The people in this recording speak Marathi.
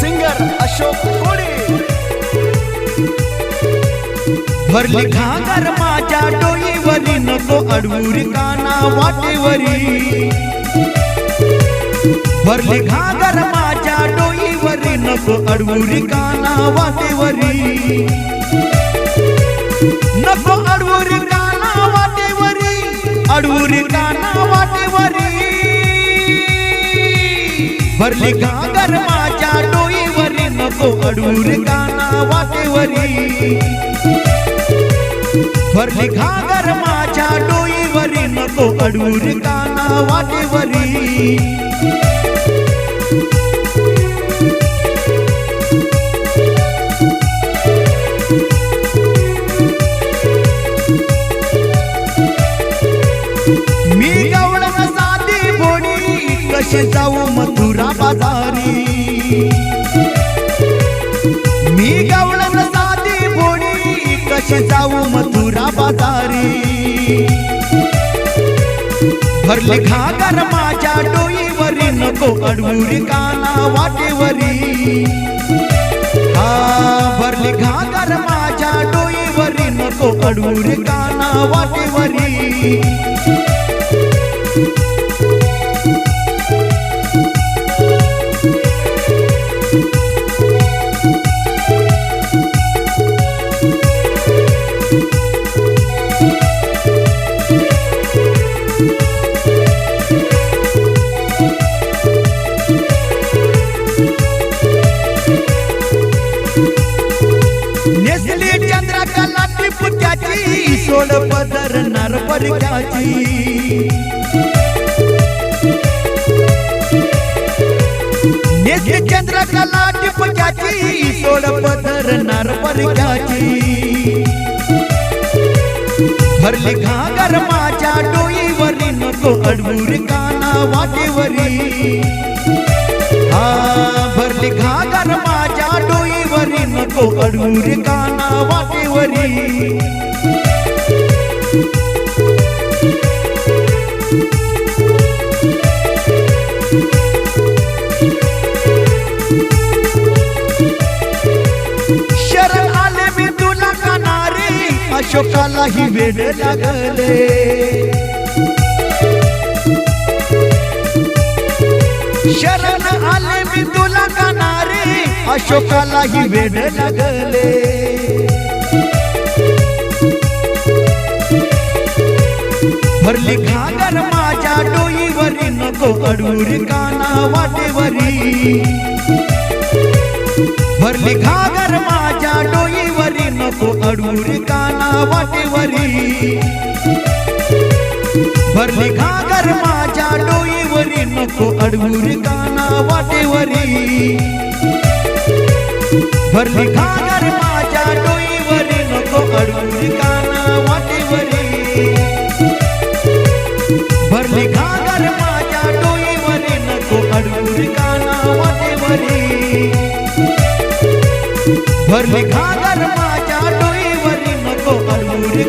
सिंगर अशोक कोड़ी भरली घागर माझ्या डोईवरी नको अडवूर काना वाटेवरी भरली घागर माझ्या डोईवरी नको अडवूर काना वाटेवरी नको अडवुरी काना वाटेवरी. भरली घागर माझ्या डोईवरी नको अडवुरी काना वाटेवरी. भरली घागर माझ्या डोईवरी नको अडूर काना वाटेवरी. मी गवळण साधी बोडी कशी जाऊ मथुरा बाजारी? मी गवळण साधी बोडी कशी जाऊ मथुरा बाजारी? भरली घागर माझ्या डोईवरी नको अडवुरी काना वाटेवरी. हा भरली घागर माझ्या डोईवरी नको अडवुरी काना वाटेवरी. नेसली चंद्रकला टिपक्याची सोड पदर नरपरिकाची नेसली चंद्रकला टिपक्याची सोड पदर नरपरिकाची भरली घागर माझ्या डोईवरी नको अडवुरी काना वाटेवरी हा भरली घागर माझ्या डोईवरी नको अडूर काना वाटेवरी अशोकालाही वेड लागले. शरण आले मी तुला कानारे. अशोकालाही वेड लागले. भरली घागर माझ्या डोईवरी नको अडूर काना वाटेवरी. भरली घागर माझ्या डोईवरी नको अडूर काना वाटेवरी. भरली घागर माझ्या डोईवरी नको अडूर काना वाटेवरी. भरली घागर माझ्या डोईवरी नको अडूर काना वाटे भरली घागर माझ्या डोईवरी नको अडूर